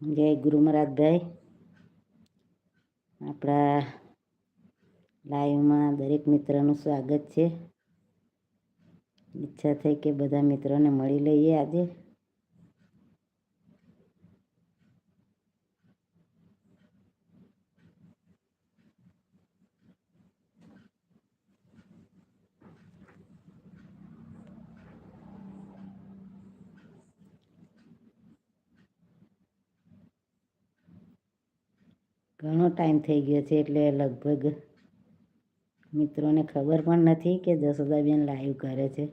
જય ગુરુ મહારાજભાઈ આપણા લાઈવમાં દરેક મિત્રનું સ્વાગત છે. ઈચ્છા થઈ કે બધા મિત્રોને મળી લઈએ આજે. ઘણો ટાઈમ થઈ ગયો છે એટલે લગભગ મિત્રોને ખબર પણ નથી કે જશોદાબેન લાઈવ કરે છે.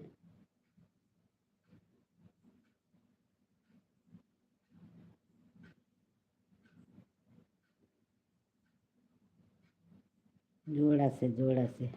જોડાશે જોડાશે.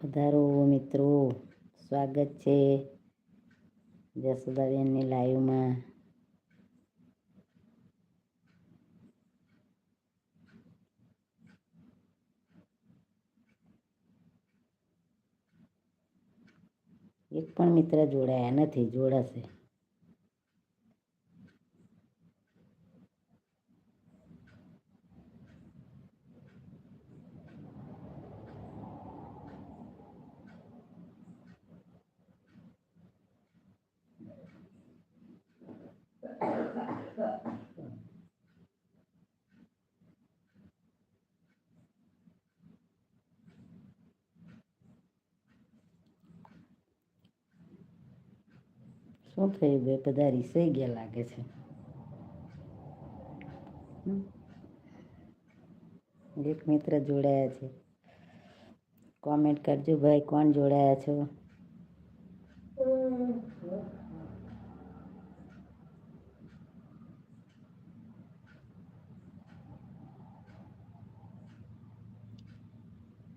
પધારો મિત્રો. સ્વાગત છે જસોદાબેનની લાઈવમાં. એક પણ મિત્ર જોડાયા નથી જોડાશે. શું થયું બે બધા રીસાઈ ગયા લાગે છે? એક મિત્ર જોડાયા છે. કોમેન્ટ કરજો ભાઈ કોણ જોડાયા છો?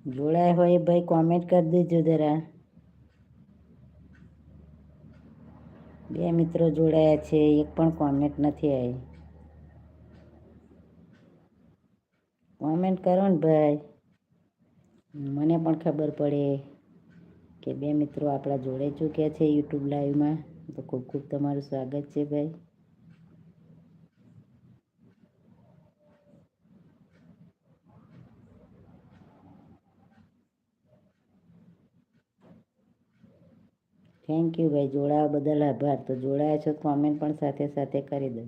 જોડાયા હોય ભાઈ કોમેન્ટ કરી દેજો જરા. બે મિત્રો જોડાયા છે, એક પણ કોમેન્ટ નથી આવી. કોમેન્ટ કરો ને ભાઈ. મને પણ ખબર પડે કે બે મિત્રો આપણા જોડાઈ ચૂક્યા છે યુટ્યુબ લાઈવમાં તો ખૂબ ખૂબ તમારું સ્વાગત છે ભાઈ. થેન્ક યુ ભાઈ. જોડાવા બદલ આભાર. તો જોડાયા છો કોમેન્ટ પણ સાથે સાથે કરી દો